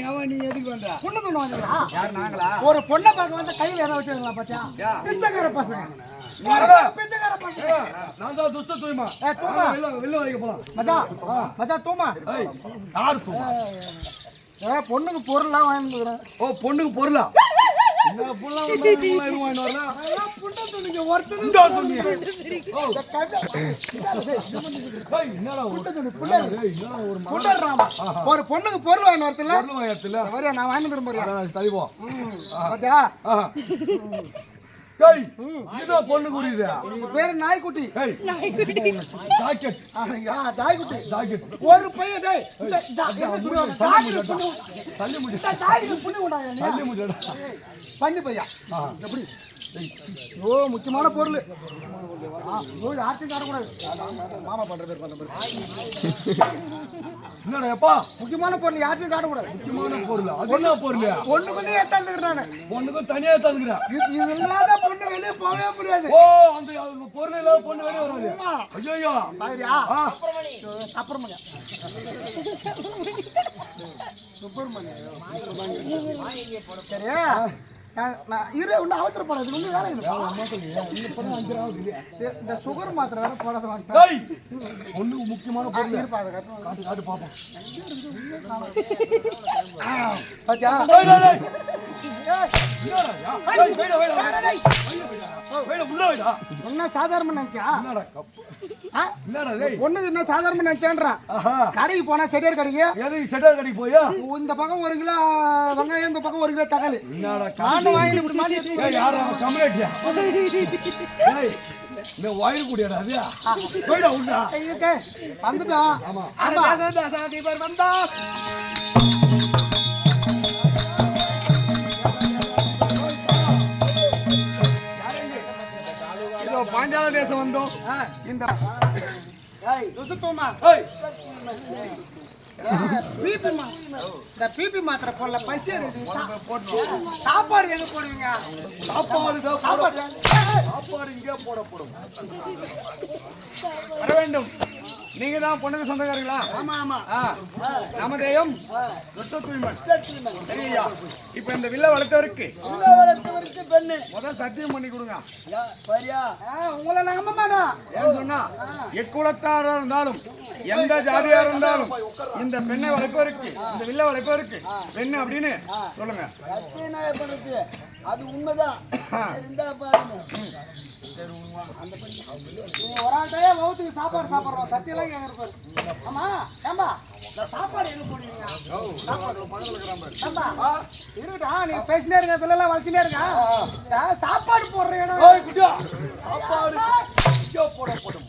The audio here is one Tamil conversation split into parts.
பாஞ்சாலபுரிய நாடினார் ஒரு பொண்ணை பார்க்க வந்து கையில என்ன வச்சிருங்களா பாத்தியா? பிச்சைக்கார பசங்க. பிச்சைக்கார பசங்க. ஏ, தூமா. மச்சான் மச்சான் தூமா. ஏ பொண்ணுக்கு பொருள்லாம் வாங்கிக்கிறேன் ஓ பொண்ணுக்கு பொருளா துணி. ஓ, ஏய், என்னடா ஒரு- பொண்ணுக்கு பொருள் வாங்கி? வரையா நான் வாங்கி தரும் போறியா டேய், இதுதான் பொண்ணு குறியுது. இது பேரு நாய்க்குட்டி ஏய், ஜாக்கெட், நாய்க்குட்டி ஜாக்கெட். ஒரு பையன் டேய். ஜாக்கெட் தள்ளி முடி, இந்த ஜாக்கெட் புண்ணு கொண்டாங்க நீ. தள்ளி முடிடா. பண்ணி பையா. எப்படி ஓ முக்கியமான பொருள். யார்ட்டையும் காட்டக்கூடாது. மாமா பண்ற பேர் பண்ண பேர். என்னடா எப்பா? முக்கியமான பொருள் யார்ட்டையும் காட்டக்கூடாது. முக்கியமான பொருள் அது என்ன பொருள்? பொண்ணுக்குள்ளே ஏத்தாந்துக்கிறேன் நான் பொண்ணுக்கும் தனியா தந்துக்கிறேன். இது இல்லாத பொண்ணு வெளியே போகவே முடியாது. ஓ அந்த பொருள் இல்லாத பொண்ணு வெளியே வராது. ஐயோ பாரியா. ஆ. சப்பரமணியா சரியா இரு ஒன்றும் அவசரப்படாது ஒன்றும் வேலை இல்லை இந்த- சுகர் மாத்திரை வேற போடாத பொண்ணுக்கு முக்கியமான பொருள். இருப்பா அதை கட்டணும். காட்டு காட்டு பாப்போம் ஆ, பாத்தியா? என்ன சாதாரண நினைச்சா என்னடா கப்பு ஆ? என்னடா டேய் பொண்ணுக்கு என்ன சாதாரண நினைச்சான்றான் ஆஹா கடைக்கு போனா செடியார் கடைக்கு எதுக்கு கடைக்கு போயா இந்த பக்கம் ஒரு கிலோ வெங்காயம் இந்த பக்கம் ஒரு கிலோ தக்காளி என்னடா நானும் வாங்கி இப்படி மாட்டி வச்சு ஏய் யாரா கம்ப்ளைண்ட்யா ஏய் இந்த குடியாடா அது போய்டா உண்டா ஆமா. வந்தா பாஞ்சால தேசம் வந்தோம். இந்த பிபி மா இந்த பிபி மாத்திரை போடல பசி சாப்பாடு எங்க போடுவீங்க? சாப்பாடு சாப்பாடு இங்கே போடப்படும் வர வேண்டும். நீங்க தான் பொண்ணுக்கு சொந்தக்காரங்களா? ஆமா ஆமா. ஆ. நாமதேயம் சரியா? இப்ப இந்த வில்ல வளர்த்தவருக்கு முதல் சத்தியம் பண்ணி கொடுங்க. உங்களை நம்ப மாட்டோம் சொன்னா எக்குலத்தாரா இருந்தாலும் எந்த ஜாதியா இருந்தாலும் இந்த பெண்ணை வளர்ப்பவருக்கு இந்த வில்ல வளர்ப்பவருக்கு பெண்ணு அப்படின்னு சொல்லுங்க. அது உண்மைதான். நீங்க ஒரு ஆள் டைம் வகுத்துக்கு சாப்பாடு சாப்பிட்றோம் சத்தியெல்லாம் எங்க இருப்பாரு ஆமா ஏம்பா இந்த சாப்பாடு எங்க போடுவீங்க சாப்பாடு இருக்கட்டா நீங்க பேசினே இருங்க பிள்ளைலாம் வளர்ச்சினே இருக்கா ஆ, சாப்பாடு போடுற இடம் ஏய் குட்டியா சாப்பாடு இங்கே போடப்படும்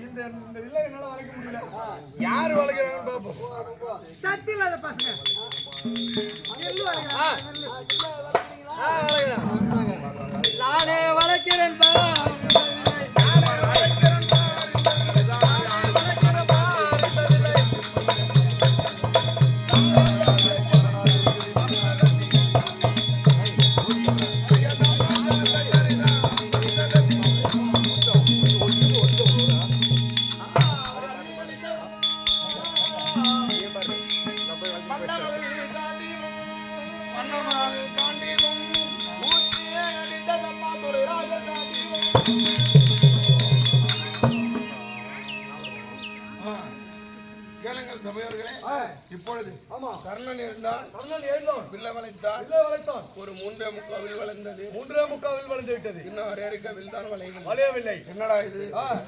இந்த இந்த வில்ல முடியல. யார் வளைக்கிறாங்கன்னு பாப்போம் சக்தி இல்லாத பசங்க. நானே வளைக்கிறேன் வளைத்தான். ஒரு மூன்றே முக்காவில் வளர்ந்தது. மூன்றே முக்காவில் வளைந்து விட்டது. இன்னும் அரையறுக்க வில் தான் வளையும் வளையவில்லை. என்னடா இது?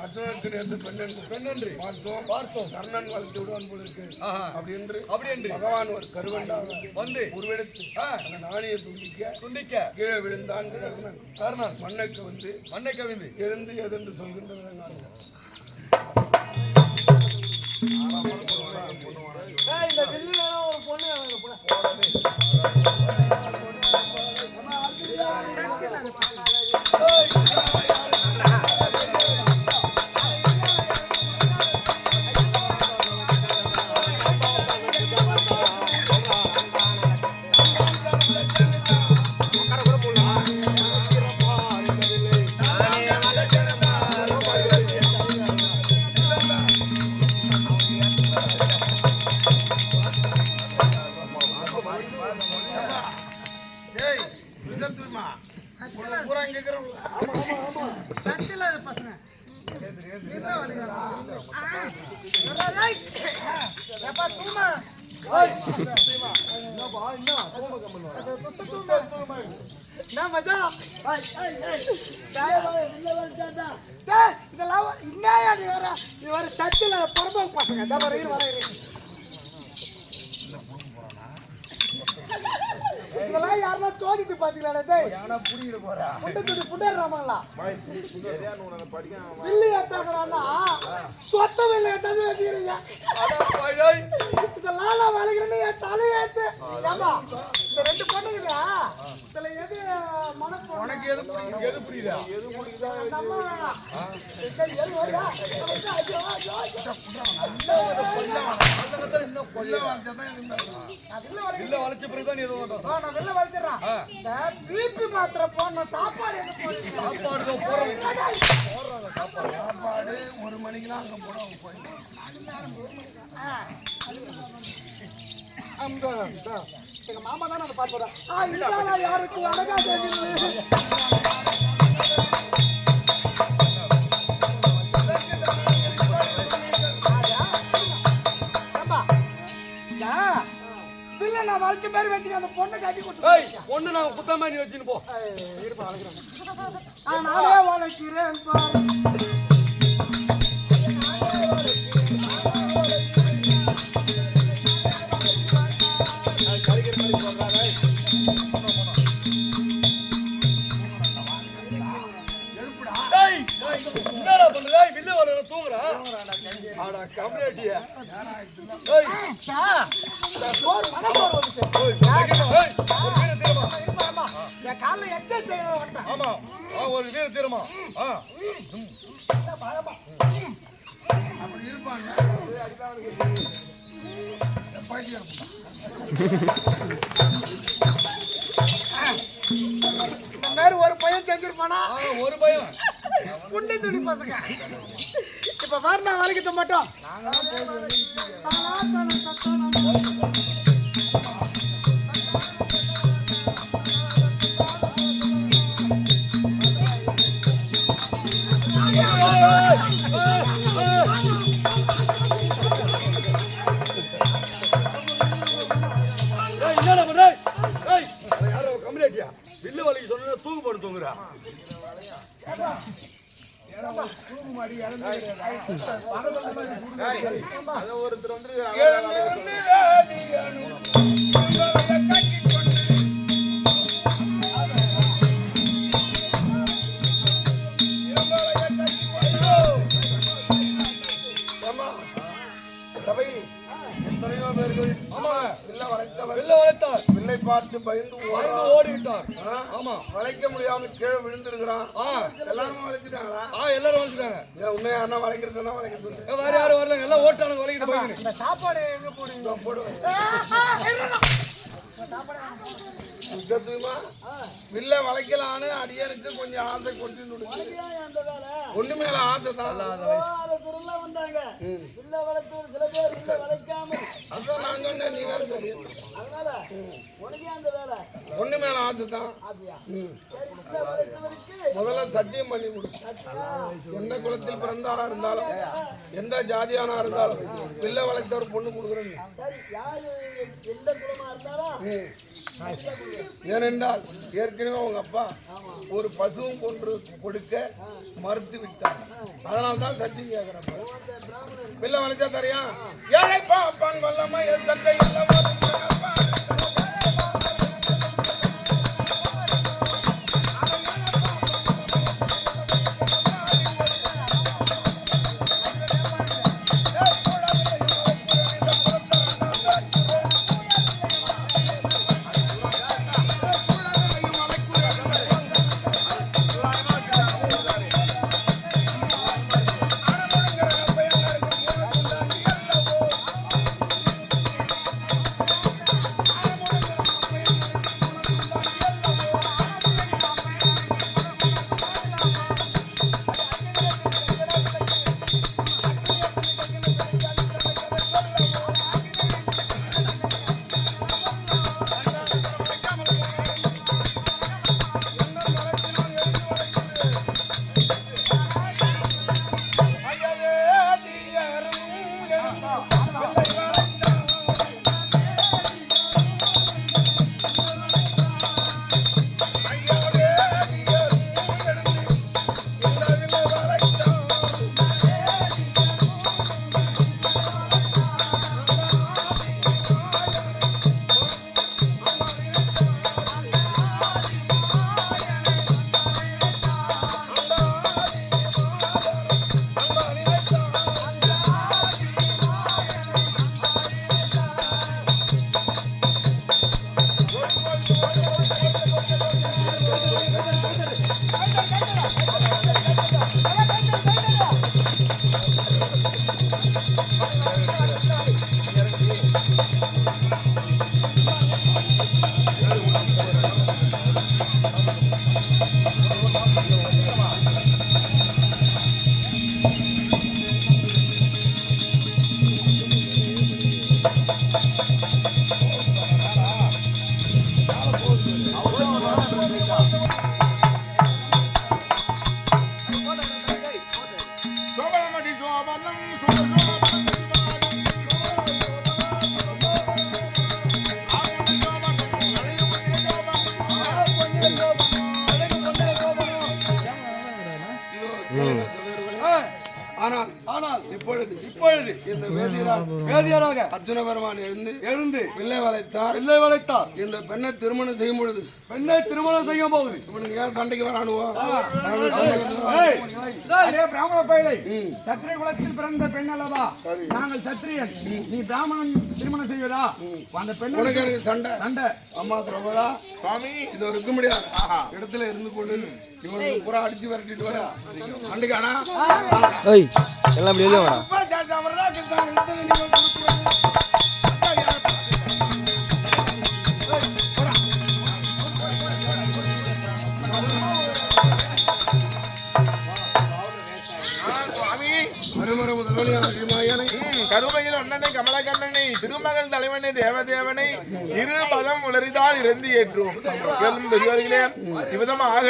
அர்ஜுனனுக்கு நேர்ந்து பெண்ணென்று. பெண்ணன்று. பார்த்தோம். பார்த்தோம். கர்ணன் வளர்த்து விடுவான் போல இருக்கு. அப்படி என்று அப்படி என்று பகவான் ஒரு கருவண்டாக வந்து. உருவெடுத்து அந்த நாணியை துண்டிக்க துண்டிக்க. கீழே விழுந்தான் கர்ணன். கர்ணன். மண்ணுக்கு வந்து மண்ணை கவிந்து எழுந்து எதென்று சொல்கின்ற இந்த ஒரு பொண்ணு இது ஒரு வேற? நீ பொறுப்பாக பசங்க. இதோ பாரு, வரேன், இரு. இதெல்லாம் யாருன்னா சோதிச்சு பாத்தீங்களா டேய்? புண்டை துணி புண்டேறாமங்களா வில்லு ஏத்தாங்கறான்னா சொத்த வில்லு ஏத்தாந்து வச்சுக்கிறீங்க இதெல்லாம் நான் வளைக்கிறேன்னு என் தலையேத்து ஏம்பா இந்த ரெண்டு பொண்ணுங்களா இதுல எது மனப்பொண்ணு உனக்கு எது பிடிக்கும் எது புரியுதா நம்ம வேணாம். எது. நான் வில்லு வளைக்கிறேன். இல்ல வளைச்ச பிறகுதான் நீ எதுவும் நான் வெளில வச்சிடுறேன். இந்த பிபி மாத்திரை போடணும். சாப்பாடு? சாப்பாடு போறோம் சாப்பாடு ஒரு மணிக்கெல்லாம் அங்க போடுவாங்க போய் எங்க மாமா தான் அந்த பாட்டு போடுறேன். யாருக்கு அழகா தெரியுது? நான் குத்த மாதிரி வச்சுன்னு போ இருப்பா வளைக்கிறேன் நான் நானே வளைக்கிறேன் என் காலைல exercise செய்ய வந்துட்டேன். ஆமா. ஒரு வீர தீரமா? ஆ. அப்படி இருப்பாங்க பைத்தியம் இந்த மாதிரி ஒரு பையன் செஞ்சிருப்பானா? ஒரு பயம் குண்டு துணி பசங்க. இப்ப பாரு நான் வளைக்கிட்ட மட்டும் ஒருத்தர் வந்து பார்த்து பயந்து பயந்து ஓடுறான். ஓடி விட்டார் ஆ? ஆமா. வளைக்க முடியாம கீழே விழுந்திருக்கிறான். எல்லாரும் வளைச்சிட்டாங்களா? ஆ எல்லாரும் வந்துட்டாங்க ஏன் உன்னை யாருன்னா வளைக்கிறதுனா வளைக்க சொல்லு. வேற யாரும் வரலங்க. எல்லாம் ஓட்டானுங்க வளைக்கிட்டு இந்த சாப்பாடு எங்க போடுவீங்க? போடுவேன். ஆ, வில்ல வளைக்கலான்னு அடியனுக்கு கொஞ்சம் ஆசை கொடுத்து நுடுச்சு ஒண்ணு மேல ஆசை தான். வந்தாங்க இல்ல வளர்த்து சில பேர் வளைக்காம அதான் நான் சொன்னேன் நீ வேற சொல்லி. அதனால உனக்கே அந்த வேலை ஒண்ணு மேல ஆசை தான். முதல்ல சத்தியம் பண்ணி கொடு. எந்த குலத்தில் பிறந்தாரா இருந்தாலும் எந்த ஜாதியானா இருந்தாலும் பிள்ளை வளர்த்தவர் பொண்ணு கொடுக்குறேன்னு. யாரு எந்த குலமா இருந்தாலும் ஏனென்றால் ஏற்கனவே அவங்க அப்பா ஒரு பசுவும் கொன்று கொடுக்க மறுத்து விட்டாங்க அதனால தான் சத்தி கேட்கிறப்ப பிள்ளை வளைச்சா தரையா ஏழைப்பா அப்பான்னு வல்லம்மா என் தந்தை இல்லமா no, வேதியராக அர்ஜுன பெருமான் எழுந்து எழுந்து பிள்ளை வளைத்தார். பிள்ளை வளைத்தார். இந்த பெண்ணை திருமணம் செய்யும் பொழுது பெண்ணை திருமணம் செய்ய போகுது இவனுக்கு ஏன் சண்டைக்கு வரானுவோ? ஏய், அரே பிராமண பயிலை சத்திரிய குலத்தில் பிறந்த பெண் அல்லவா? நாங்கள் சத்திரியன். நீ பிராமணன் திருமணம் செய்வதா? அந்த பெண்ணை உனக்கு சண்டை. சண்டை. அம்மா திரௌபதா சுவாமி. இது இருக்க முடியாது. இடத்துல இருந்து கொண்டு இவனுக்கு பூரா அடிச்சு விரட்டிட்டு வர. ஆனா? ஏய் எல்லாம் அப்படி எழுத கண்ணனை கமலக்கண்ணனை திருமகள் தலைவனை தேவதேவனை இரு பதம் உளறிதால் இருந்து ஏற்றும் பெரியவர்களே இவ்விதமாக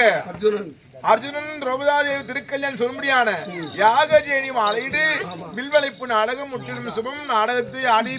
அர்ஜுனன் திரௌபதாதேவி திருக்கல்யாண் சொல்லும்படியான யாக ஜேனி மாலையிடு வில்வளைப்பு நாடகம் முற்றிலும் சுபம். நாடகத்தை ஆடி